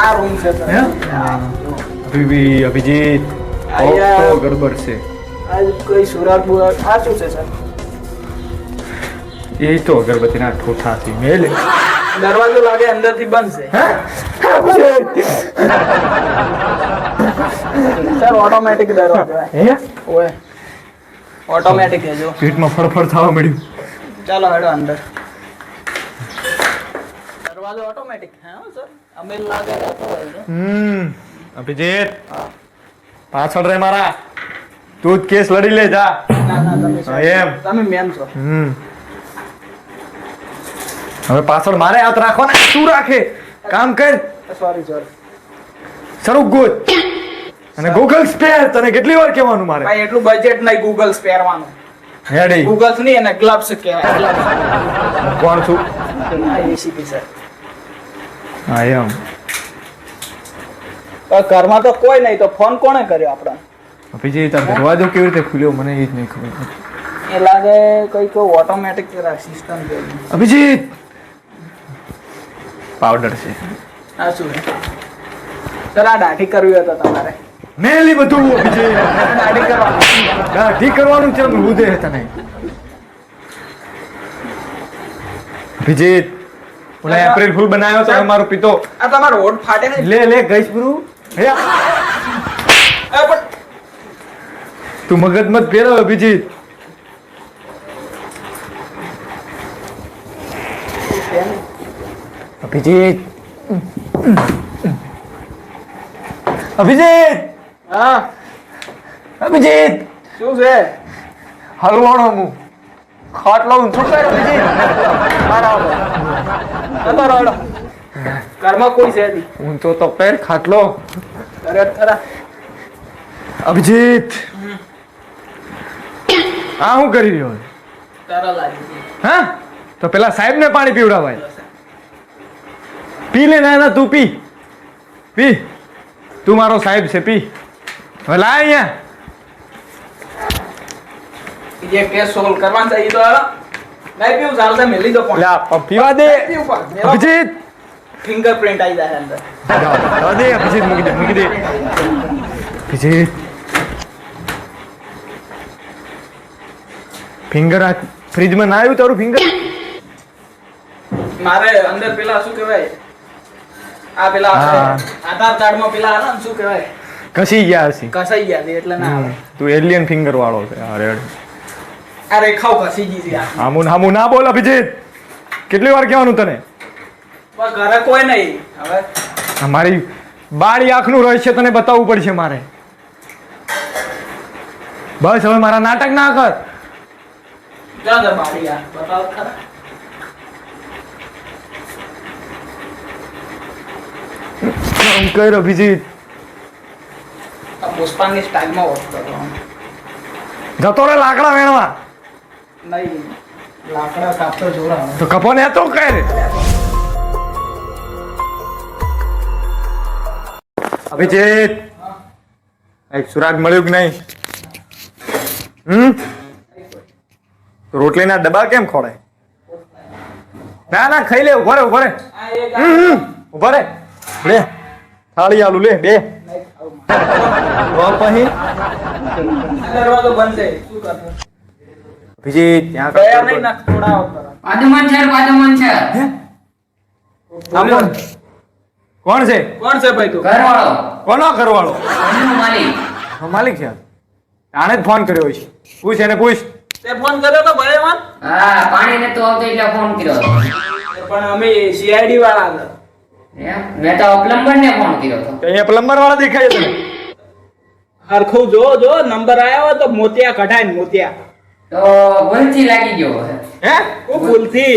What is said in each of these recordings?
આ રૂમ છે હે? અભિજીત તો ગડબડ છે. આ કોઈ સુરાગ બુરાગ આ શું છે સર? એ તો અગરબત્તીના ઠોઠાથી મેલે. દરવાજો લાગે અંદરથી બંધ છે. સર ઓટોમેટિક દરવાજો હે. ઓય. ઓટોમેટિક છે જો. પેટમાં ફળફળ થવા મળ્યું ચાલો હેડો અંદર. દરવાજો ઓટોમેટિક હે સર. હમ અભિજીત. પાછળ રે મારા. તું જ કેસ લડી લે જા. ના ના એમ. તમે મેન છો. હમ. હવે પાછળ મારે હાથ રાખવાના તું રાખે. કામ કર. સોરી સોરી શરૂ ગોત. અને ગૂગલ સ્પેર તને કેટલી વાર કહેવાનું મારે? ભાઈ એટલું બજેટ નહીં ગૂગલ સ્પેરવાનું હેડી ગૂગલ્સ નહીં એને ગ્લવ્સ કહેવાય. કોણ છું? આ સર હા એમ. ઘરમાં તો કોઈ નહીં તો ફોન કોણે કર્યો આપણા? અભિજીત આ દરવાજો કેવી રીતે ખુલ્યો મને એ જ નહીં ખબર. એ લાગે કંઈક ઓટોમેટિક સિસ્ટમ છે. અભિજીત! પાવડર છે. આ શું સર આ દાઢી કરવી હતો તમારે. મેલી બધું અભિજીત. દાઢી કરવાનું. દાઢી કરવાનું છે હૃદય તને. અભિજીત! ઓલા એપ્રિલ ફૂલ બનાવ્યો તો અમારો પિતો. આ તમારો હોઠ ફાટે લે લે ગઈશ પણ તું મગજ મત ફેરવ અભિજીત. અભિજીત. અભિજીત! હા? અભિજીત! શું છે? હલવાણો હું. ખાટલો ઊંચો કર અભિજીત. બરાબર જતો ઘરમાં કોઈ છે નહીં. ઊંચો તો પેર ખાટલો. ખરા અભિજીત. આ હું કરી રહ્યો તારા લાગી હા? તો પેલા સાહેબ ને પાણી પીવડાવાય. પી લે ના ના તું પી. પી. તું મારો સાહેબ છે પી. હવે લા અહીંયા. જે કેસ સોલ્વ કરવાનો છે એ તો નહીં પીવું ચાલશે મેલી દો પણ લા પીવા દે અભિજીત ફિંગરપ્રિન્ટ આવી જાય અંદર જવા દે અભિજીત મૂકી દે મૂકી દે અભિજીત ફિંગર આ ફ્રીજમાં ના આવ્યું તારું ફિંગર મારે અંદર પેલા શું કહેવાય આ પેલા આધાર કાર્ડ કાર્ડમાં પેલા હતા શું કહેવાય કસી ગયા હશે કસાઈ ગયા એટલે ના તું એલિયન ફિંગર વાળો છે અરે આ ખાવ ઘસી ગઈ. હામું હામું ના બોલ અભિજીત. કેટલી વાર કહેવાનું તને? ઘરે કોઈ નહીં. હવે મારી બાળી આંખનું રહસ્ય તને બતાવવું પડશે મારે. બસ હવે મારા નાટક ના કર. કર અભિજીત. આ પુષ્પાની સ્ટાઇલમાં જતો રે લાકડા વેણવા. નહીં લાકડા કાપતો જોરા. તો કપો ને તો કર. અભિજીત એક સુરાગ મળ્યું કે નહીં? હમ? રોટલીના ડબ્બા કેમ ખોડે ના ના ખાઈ લે ઊભા રે ઊભા રે ઊભા રે લે થાળી આલુ લે બે. પછી દરવાજો બંધ છે શું કરવું? અભિજીત ત્યાં ગયા નહીં ના થોડા પાદુમન છે પાદુમન છે? આ કોણ છે? કોણ છે ભાઈ તું? ઘરવાળો. કોનો ઘરવાળો? ઘરનો માલિક. હા, માલિક છે. આણે જ ફોન કર્યો છે પૂછ એને પૂછ. તે ફોન કર્યો તો ભાઈ મન. હા પાણી ને તો આવતો એટલે ફોન કર્યો. પણ અમે સીઆઈડી વાળા હતા. મેં તો પ્લમ્બર ને ફોન કર્યો તો. અહીંયા પ્લમ્બર વાળા દેખાય છે. હરખું જો જો નંબર આવ્યો હોય તો મોતિયા કઢાય મોતિયા. તો ભૂલથી લાગી ગયો. હે? હું ભૂલથી?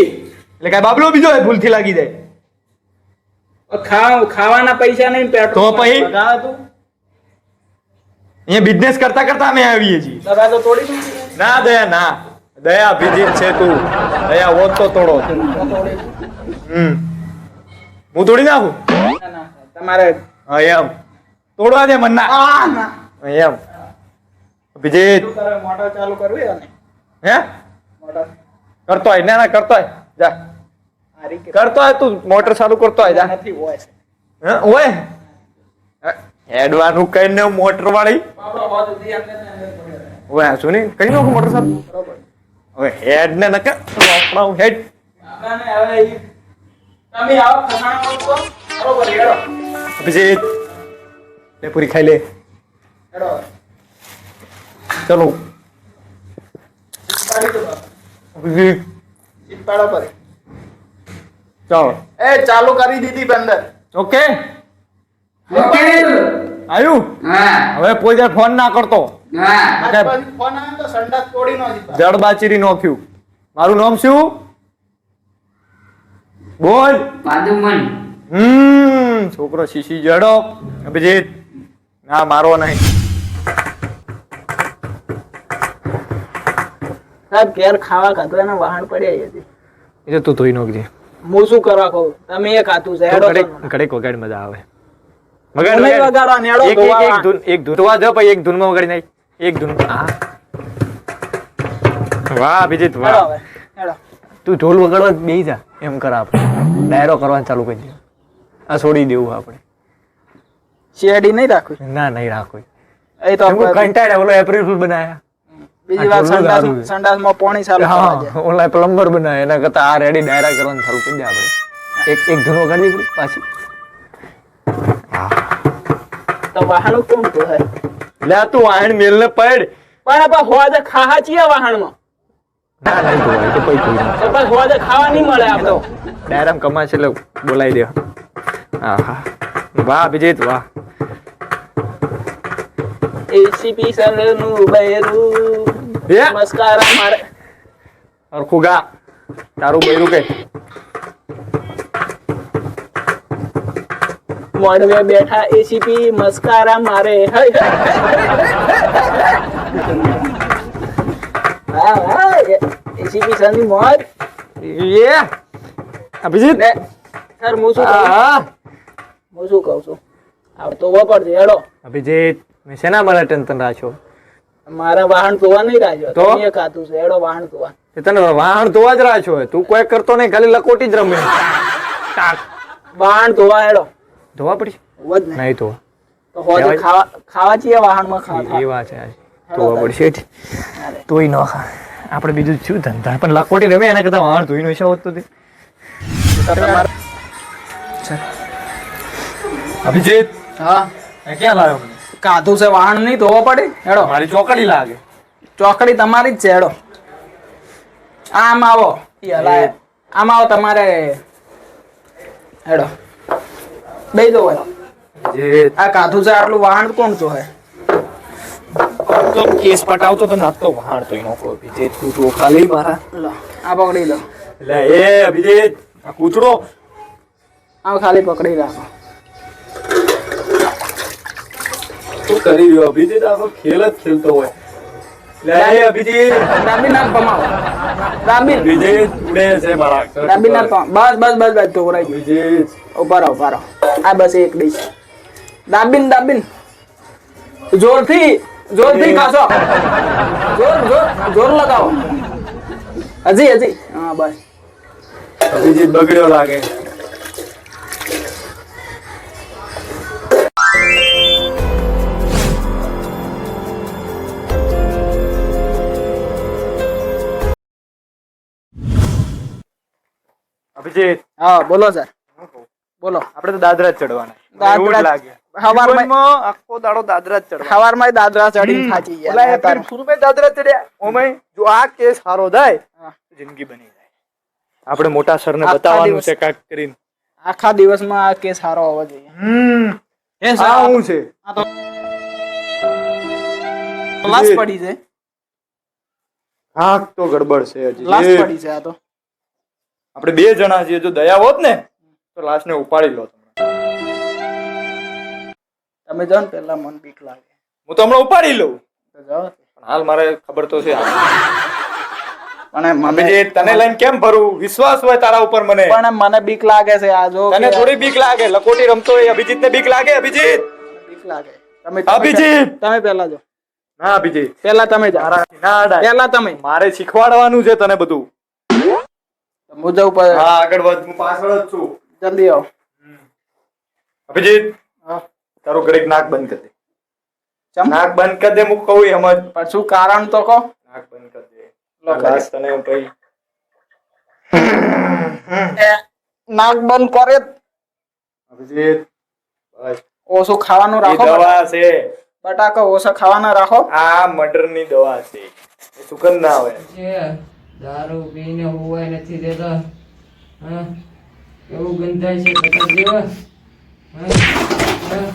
એટલે કાંઈ બાબલો બીજો હે ભૂલથી લાગી જાય. ખાવ ખાવાના પૈસા નહીં પેટ તો પછી? અહીંયા બિઝનેસ કરતા કરતા અમે આવીએ છીએ. દરવાજો તોડી દઉં ના દયા ના. દયા બીજી છે તું. દયા હોત તો તોડો. હમ. હું તોડી નાખું? ના ના તમારે હા એમ. તોડવા દે મન ના આ ના. એમ. અભિજીત મોટર ચાલુ કરવી હોય ને? હે? મોટર કરતો હોય ના ના કરતો હોય જા. કરતો હોય તું મોટર ચાલુ કરતો હોય જા. નથી હોય છે હે? ઓય. હેડવાનું કઈ મોટર વાળી ને પડ્યો રહે. ઓય શું નહીં? કઈ નાખો મોટર સાહેબ હવે હેડ ને નકે લોકડાઉન હેડ. અભિજીત પૂરી ખાઈ લે. ચલો પાડી દો બાપા. અભિજીત સીટ પાડો પર. ચાલો. એ ચાલુ કરી દીધી બંદર. ઓકે? ઓકે. હવે કોઈ દર ફોન ના કરતો. હા. આજ પછી ફોન આવ્યો તો સંડાસ તોડી નો જડબાચીરી નોખ્યું મારું નામ શું? બોલ. પાદુમન. હમ છોકરો શીશી જડો. અભિજીત. ના મારો નહીં. સાહેબ ઘેર ખાવા ખાધું એના વાહન પડ્યા હતી એ તો તું ધોઈ નોખજે. હું શું કરવા કહું? તમે એ ખાતું છે ઘડીક વગાડ મજા આવે. એક એક. ધૂન એક ધૂન ધોવા દો પછી એક ધૂનમાં વગાડી નાખ. એક ધૂન હા. વાહ અભિજીત વાહ. તું ઢોલ વગાડવા બેહી જા. એમ કર આપણે. ડાયરો કરવાનું ચાલુ કરી દે. આ છોડી દેવું આપણે. શેરડી નહીં રાખવી? ના નહીં રાખવી. એ તો કંટાળ્યા ઓલો એપ્રિલ ફૂલ બનાયા. બીજી વાત સંડાસ સંડાસમાં પાણી ચાલુ હા ઓલા પ્લમ્બર બનાયા એના કરતા આ રેડી ડાયરા કરવાનું ચાલુ કરી દે આપણે. એક એક ધૂન વગાડી પડી પાછી. તો વાહનો કોણ તો હે લે તું વાહણ મેલ ને પડ. પણ આપા હોજે ખાહા છીએ વાહણમાં ના નહીં ધોવાય તો કોઈ ધોઈ તો બસ હોજે ખાવા નહીં મળે આપણે ડાયરામ કમા છે એટલે બોલાવી દે. હા હા વાહ અભિજીત વાહ. એસીપી સલનું બૈરું. એ મસ્કારા મારે હરખું ગા તારું બૈરું કે? મોડવે બેઠા એસીપી મસ્કારા મારે. એસીપી સરની મોજ. એ અભિજીત? સર હું શું હા હું. શું કહું છું? આ તો પડશે હેડો. અભિજીત મેં શેના મને ટેન્શન રાખ્યો? મારા વાહન ધોવા નહીં રાખ્યો તો? તમે ખાતું છે. હેડો વાહન ધોવા. તને વાહન ધોવા જ રાખ્યો હોય તું કોઈ કરતો નહીં ખાલી લકોટી જ રમે. વાહન ધોવા હેડો ધોવા પડશે વધ નહીં ધોવા. તો હોજે ખાવા ખાવા છીએ વાહનમાં ખાવા એ વાત છે ધોવા પડશે તોય ન ખા. આપણે બીજું શું ધંધા? પણ લકોટી રમે એના કરતા વાહન ધોઈ નો હોત તો તે. અભિજીત. હા. ક્યાં લાવ્યો મને? કાધું છે વાહન નહીં ધોવો પડે. હેડો. મારી ચોકડી લાગે. ચોકડી તમારી જ છે હેડો. આમ આવો. આમ આવો તમારે. હેડો. બે દો આ કાધું છે આટલું વાહણ કોણ તો હે તો કેસ પટાવતો તો નાખતો વાહણ તો એનો કોઈ અભિજીત તું તો ખાલી મારા. લો આ પકડી લો. એટલે એ આ કૂતરો. આ ખાલી પકડી રાખો. શું કરી રહ્યો? અભિજીત આ ખેલ જ ખેલતો હોય. એટલે અભિજીત. દાબી નાખ પમાવો દાબી અભિજીત ઉડે છે મારા દાબી નાખ બસ બસ બસ બસ ઢોકરાઈ ગયું. અભિજીત. ઊભા રહો આ બસ એક ડીશ. દાબીન જોરથી જોરથી ખાશો. જોર જોર જોર લગાવો. હજી હજી. હા બસ. અભિજીત બગડ્યો લાગે. અભિજીત. હા બોલો સર બોલો. આપણે તો દાદરા જ ચડવાના. દાદરા લાગે. હવારમાં- જીવનમાં આખો દાડો દાદરા ચડીને થાચી ગયા એપ્રિલ દાદરા ચડ્યા. ઓમય જો આ કેસ સારો થાય જિંદગી બની જાય. આપણે મોટા સરને આખા બતાવવાનું છે કાક કરીને. આખા દિવસમાં આ કેસ સારો હોવો જોઈએ. હમ. એ આ છે? આ તો લાશ પડી છે. કાક તો ગડબડ છે હજી. લાશ પડી છે આ તો. આપણે બે જણા છીએ જો દયા હોત ને તો લાશને ઉપાડી લો તમે તમે જાઓ ને પેલા મન બીક લાગે. હું તો હમણાં ઉપાડી લઉં. જાઓ પણ હાલ મારે ખબર તો છે. પણ મને તને લઈને કેમ ભરું? વિશ્વાસ હોય તારા ઉપર મને. પણ મને બીક લાગે છે આ જો તને થોડી બીક લાગે. લકોટી રમતો હોય અભિજીત ને બીક લાગે અભિજીત? બીક લાગે. તમે અભિજીત! તમે પેલા જો ના અભિજીત. પેલા તમે જ ના. પેલા તમે. મારે શીખવાડવાનું છે તને બધું. હું પર હા આગળ વધ હું પાછળ જ છું. જલ્દી આવ. અભિજીત હા. તારું ઘડીક નાક બંધ કરી દે. ચમ? નાક બંધ કરી દે હું કહું એમ જ. પણ શું કારણ તો કહો? નાક બંધ કરી દે. બસ તને ભાઈ નાક બંધ કરે અભિજીત બસ. ઓછું ખાવાનું રાખો. દવા છે. બટાકા ઓછા ખાવાના રાખો. આ મટરની દવા છે. સુગંધ ના આવે. છે દારૂ પીને હોવાય નથી દેતા. હા? એવું ગંધાય છે પતંગ જેવા. હા? હા?